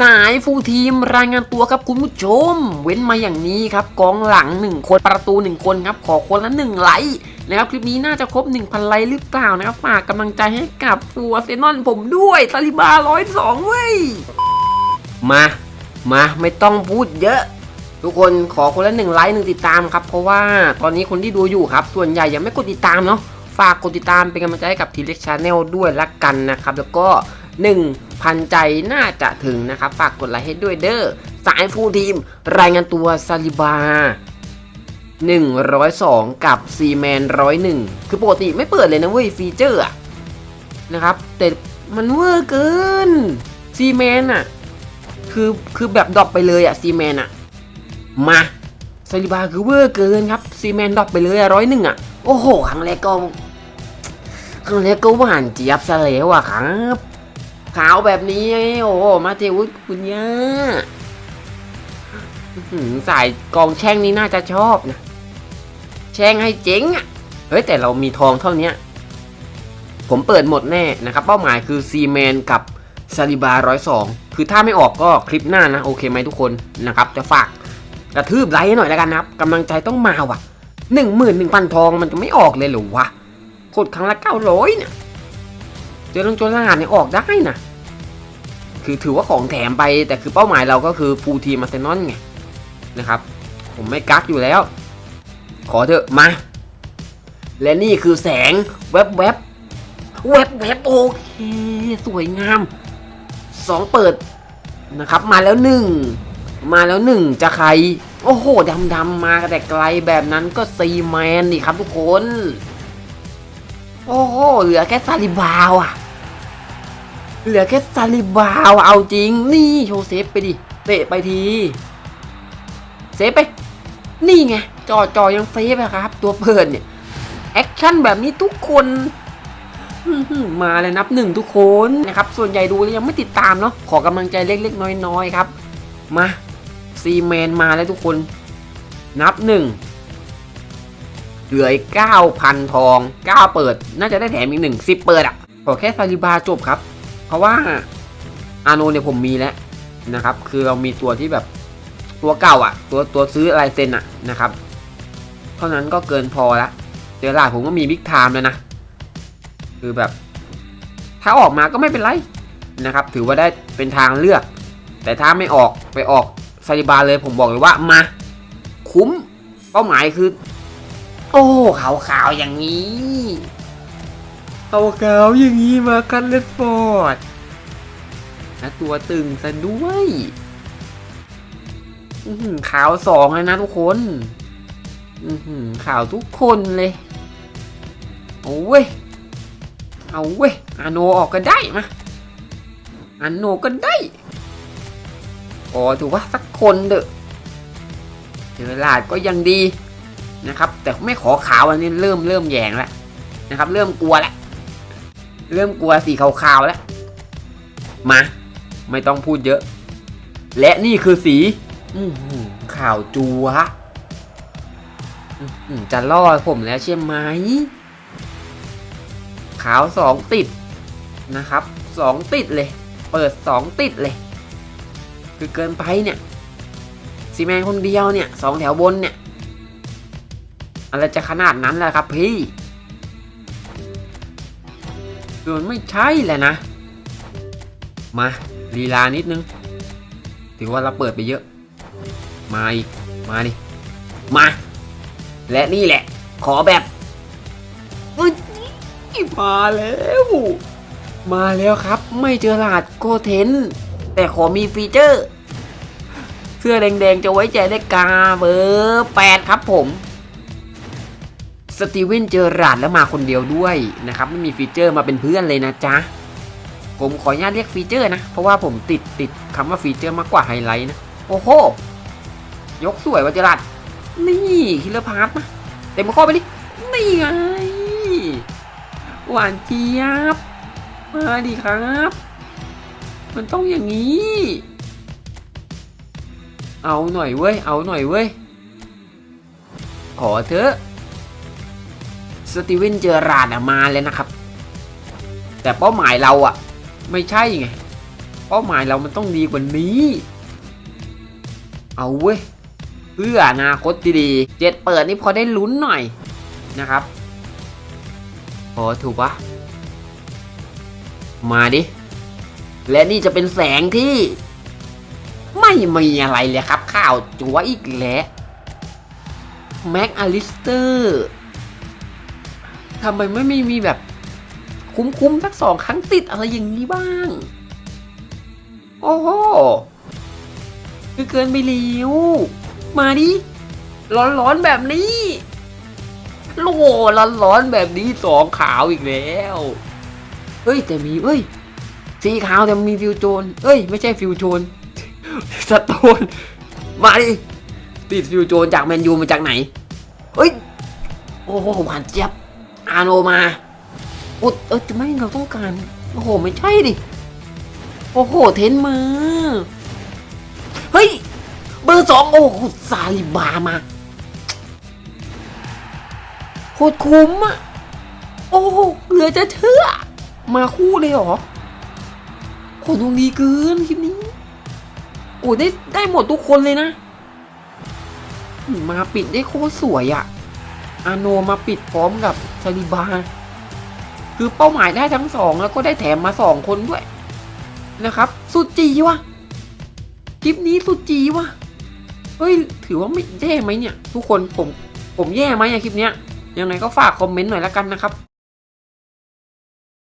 สายฟูลทีมรายงานตัวครับคุณผู้ชม เว้นมาอย่างนี้ครับกองหลัง 1 คนประตู 1 คนครับขอคนละ1ไลค์นะครับคลิปนี้น่าจะครบ 1,000 ไลค์หรือเปล่านะครับฝากกำลังใจให้กับฟูอาร์เซนอลผมด้วยซาลิบาร้อยสองเว้ยมามาไม่ต้องพูดเยอะ ทุกคนขอคนละหนึ่งไลค์หนึ่งติดตามครับ เพราะว่าตอนนี้คนที่ดูอยู่ครับ ส่วนใหญ่ยังไม่กดติดตามเนาะฝากกดติดตามเป็นกำลังใจให้กับทีเล็กชาแนลด้วยละกันนะครับ แล้วก็ 1,000 ใจน่าจะถึงนะครับ ฝากกดไลค์ให้ด้วยเด้อสายฟูทีม รายงานตัวซาลิบา 102 กับซีแมน101 คือปกติไม่เปิดเลยนะเว้ยฟีเจอร์นะครับ แต่มันเวอร์เกินซีแมนอะคือคือแบบดรอปไปเลยอะซีแมนอะมาซาลิบาคือเวอร์เกินครับซีแมนดรอปไปเลยอะร้อยหนึ่งอะโอ้โหครั้งแรกก็ครั้งแรกก็หวานเจี๊ยบซะแล้วอะครับ ขาวแบบนี้ โอ้มาเทวุฒคุณย่าสายกองแช่งนี้น่าจะชอบนะ แช่งให้เจ๊งอะ เฮ้ย แต่เรามีทองเท่านี้ ผมเปิดหมดแน่นะครับ เป้าหมายคือซีแมนกับซาลิบาร้อยสองคือถ้าไม่ออกก็คลิปหน้านะ โอเคไหมทุกคนนะครับ จะฝากกระทืบไลค์ให้หน่อยแล้วกันนะครับกำลังใจต้องมาว่ะหนึ่งหมื่นหนึ่งพันทองมันจะไม่ออกเลยหรือวะกดครั้งละเก้าร้อยเนี่ยเจอลงโจรลาดเนี่ยออกได้นะ คือถือว่าของแถมไป แต่คือเป้าหมายเราก็คือฟูลทีมอาร์เซนอลไงนะครับ ผมไม่กักอยู่แล้ว ขอเถอะมา และนี่คือแสงแวบแวบแวบแวบโอเคสวยงามสองเปิดนะครับ มาแล้วหนึ่งมาแล้วหนึ่งจะใคร โอ้โหดำดำมาแต่ไกลแบบนั้นก็ซีแมนนี่ครับทุกคน โอ้โหเหลือแค่ซาลิบาวอะ เหลือแค่ซาลิบาวเอาจริง นี่โชว์เซฟไปดิ เตะไปที เซฟไป นี่ไงจอจอยังเซฟอะครับ ตัวเปิดเนี่ย แอคชั่นแบบนี้ทุกคน มาเลยนับหนึ่งทุกคนนะครับ ส่วนใหญ่ดูแล้วยังไม่ติดตามเนาะขอกำลังใจเล็ก ๆ น้อย ๆ ครับ มาซีแมนมาแล้วทุกคน นับหนึ่งเหลืออีกเก้าพันทองเก้าเปิด น่าจะได้แถมอีกหนึ่งสิบเปิดอะ ขอแค่ซาลิบาจบครับ เพราะว่าอาโนเนี่ยผมมีแล้วนะครับ คือเรามีตัวที่แบบตัวเก่าอะ ตัวตัวซื้อลายเซ็นอะนะครับ เท่านั้นก็เกินพอละเจอหลาผมก็มีบิ๊กไทม์แล้วนะ คือแบบ ถ้าออกมาก็ไม่เป็นไรนะครับ ถือว่าได้เป็นทางเลือก แต่ถ้าไม่ออกไปออกซาลิบาเลยผมบอกเลยว่ามา คุ้มเป้าหมายคือ โอ้ขาวขาวๆอย่างนี้ ขาวขาวอย่างนี้มากันเลดฟอร์ดนะตัวตึงซะด้วยอื้อหือขาวสองเลยนะทุกคนอือหือขาวทุกคนเลย เอาเว้ย เอาเว้ยอาโนออกก็ได้มาอาโนก็ได้ขอถือว่าสักคนเด้อเจอลาดก็ยังดีนะครับ แต่ไม่ขอขาวอันนี้เริ่มเริ่มแยงแล้วนะครับ เริ่มกลัวแล้ว เริ่มกลัวสีขาวๆแล้ว มา ไม่ต้องพูดเยอะ และนี่คือสีอืข่าวจัวจะล่อผมแล้วใช่ไหม ขาวสองติดนะครับสองติดเลย เปิดสองติดเลย คือเกินไปเนี่ยซีแมนคนเดียวเนี่ยสองแถวบนเนี่ยอะไรจะขนาดนั้นแหละครับพี่ คือมันไม่ใช่แหละนะ มาลีลานิดนึง ถือว่าเราเปิดไปเยอะ มาอีก มาดิ มา และนี่แหละ ขอแบบอุ๊ยมาแล้ว มาแล้วครับ ไม่เจอหลาดโกเทน แต่ขอมีฟีเจอร์ เสื้อแดงๆจะไว้ใจได้กาเบอร์แปดครับผม สตีเวนเจอราดแล้วมาคนเดียวด้วยนะครับไม่มีฟีเจอร์มาเป็นเพื่อนเลยนะจ๊ะผมขออนุญาตเรียกฟีเจอร์นะ เพราะว่าผมติดติดคำว่าฟีเจอร์มากกว่าไฮไลท์นะ โอ้โห ยกสวยวัจรัดนี่คิลเลอร์พาร์ทนะเต็มข้อไปดินี่ไง หวานเจี๊ยบ มาดิครับ มันต้องอย่างนี้ เอาหน่อยเว้ย เอาหน่อยเว้ย ขอเถอะ สตีเวนเจอราดมาเลยนะครับ แต่เป้าหมายเราอะไม่ใช่ไง เป้าหมายเรามันต้องดีกว่านี้ เอาเว้ย เพื่ออนาคตดีๆเจ็ดเปิดนี่พอได้ลุ้นหน่อยนะครับพอถูกปะมาดิ และนี่จะเป็นแสงที่ ไม่มีอะไรเลยครับ ข่าวจัวอีกแล้วแม็กอลิสเตอร์ ทำไมไม่มีมีแบบคุ้มๆสักสองครั้งติดอะไรอย่างนี้บ้าง โอ้โหคือเกินไปเลี้วมาดิร้อนๆแบบนี้โลร้อนๆแบบนี้สองขาวอีกแล้วเฮ้ย แต่มีเอ้ยสีขาวแต่มีฟิวโจน เอ้ย ไม่ใช่ฟิวโจนสโตน มาดิติดฟิวโจนจากแมนยูมาจากไหน เฮ้ย โอ้โหหวานเจี๊ยบ อาโนมาอุดเออจะไม่เราต้องการ โอ้โห ไม่ใช่ดิ โอ้โห เทนมา เฮ้ย เบอร์สองโอ้โหซาลิบามาโคตรคุ้มอะโอ้โหเหลือจะเชื่อ มาคู่เลยเหรอโคตรดวงดีเกินคลิปนี้ โอ้ได้ได้หมดทุกคนเลยนะ มาปิดได้โคตรสวยอะ่ะ อาโนมาปิดพร้อมกับซาลิบา คือเป้าหมายได้ทั้งสองแล้วก็ได้แถมมาสองคนด้วยนะครับ สุดจีวะคลิปนี้สุดจีวะเฮ้ย ถือว่าไม่แย่ไหมเนี่ย ทุกคนผมผมแย่ไหมอะคลิปเนี้ยยังไงก็ฝากคอมเมนต์หน่อยละกันนะครับ